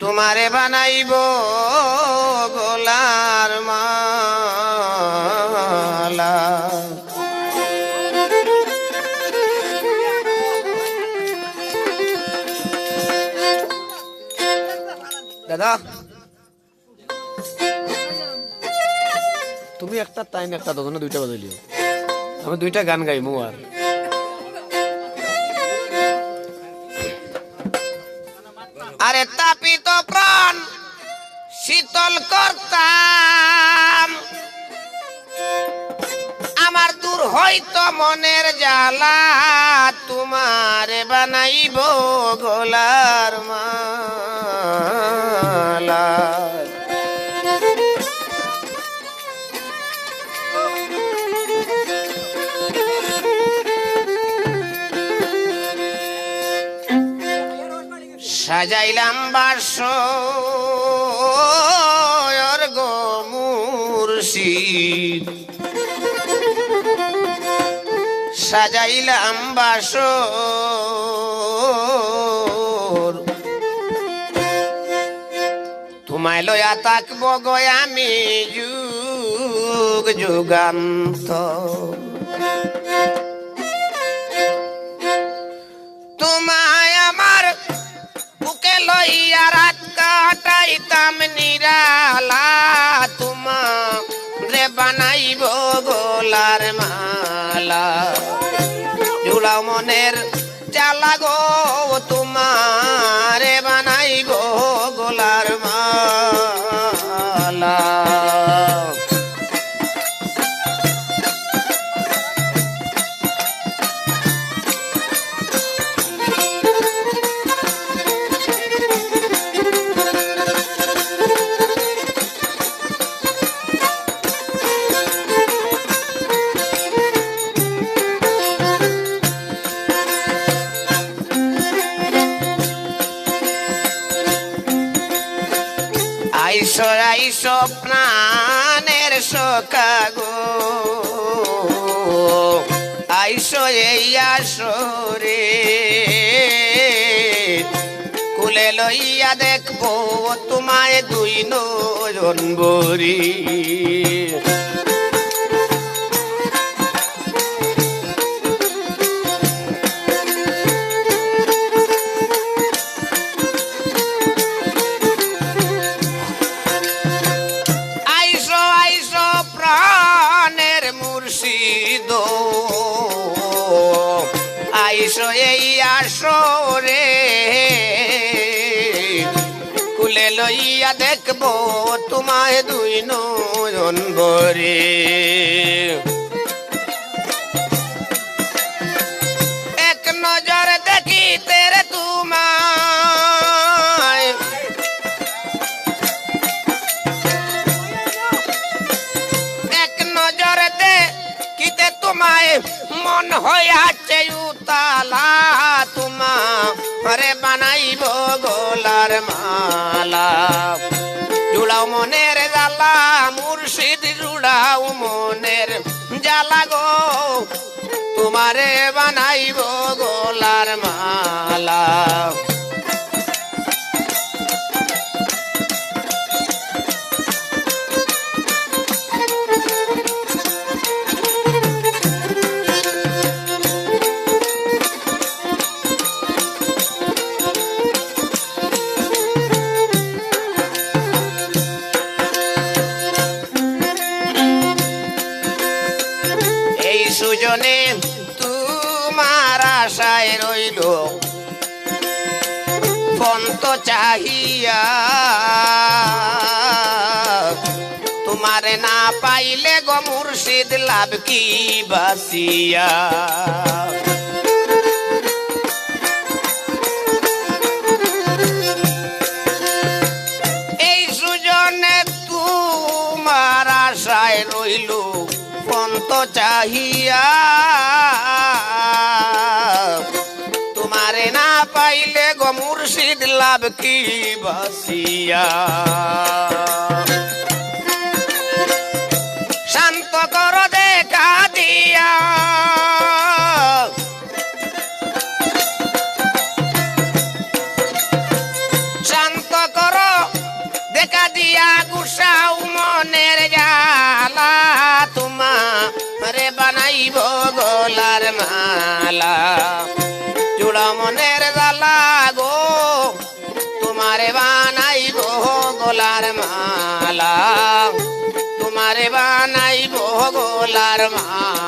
তোমারে বানাইব গোলার মালা। দাদা, তুমি একটা টাইম একটা দাদা দুইটা বাজাইলিও। আমি দুইটা গান গাইমু আর। আরে তাপিত প্রাণ শীতল করতাম। আমার দূর হয়তো মনের জ্বালা তোমার বানাইব গোলার মালা সাজাইলাম বাস গো সাজাইলাম বাস তোমায় লয়া তাকব গয় আমি যুগ যুগান্ত বুকে লইয়া রাত কাটাইতাম নিরালা তোমা রে বানাইব গোলার মালা। জুড়াও মনের চালা গো আইসো আইসো প্রাণের সখা গো আইসো এই আসরে, কুলে লইয়া দেখব তোমায় দুই নজন বরি। আইসো এই আসরে কুলে লইয়া দেখব তোমায় দুই নয়ন বরে এক নজর দেখিতে রে তোমায়। এক নজরতে কিতে তোমায় মন হইয়াছে উতালা তোমা হরে বানাইব গোলার মালা। জুড়াও মনের জ্বালা, মুর্শিদ জুড়াও মনের জ্বালা গো। তোমারে বানাইব গোলার মালা। সুজনে তোমার আশায় রইল। পন্ত চাহিয়া তোমার না পাইলে গো মুর্শিদ লাভ কি বাসিয়া? তোমারে না পাইলে গো মুর্শিদ লাভ কি বাসিয়া। শান্ত কর দেখা দিয়া। শান্ত কর বানাইব গোলার মালা। চূড়া মনের জালা গো, তোমারে বানাইব গোলার মালা। তোমারে বানাইব গোলার মালা।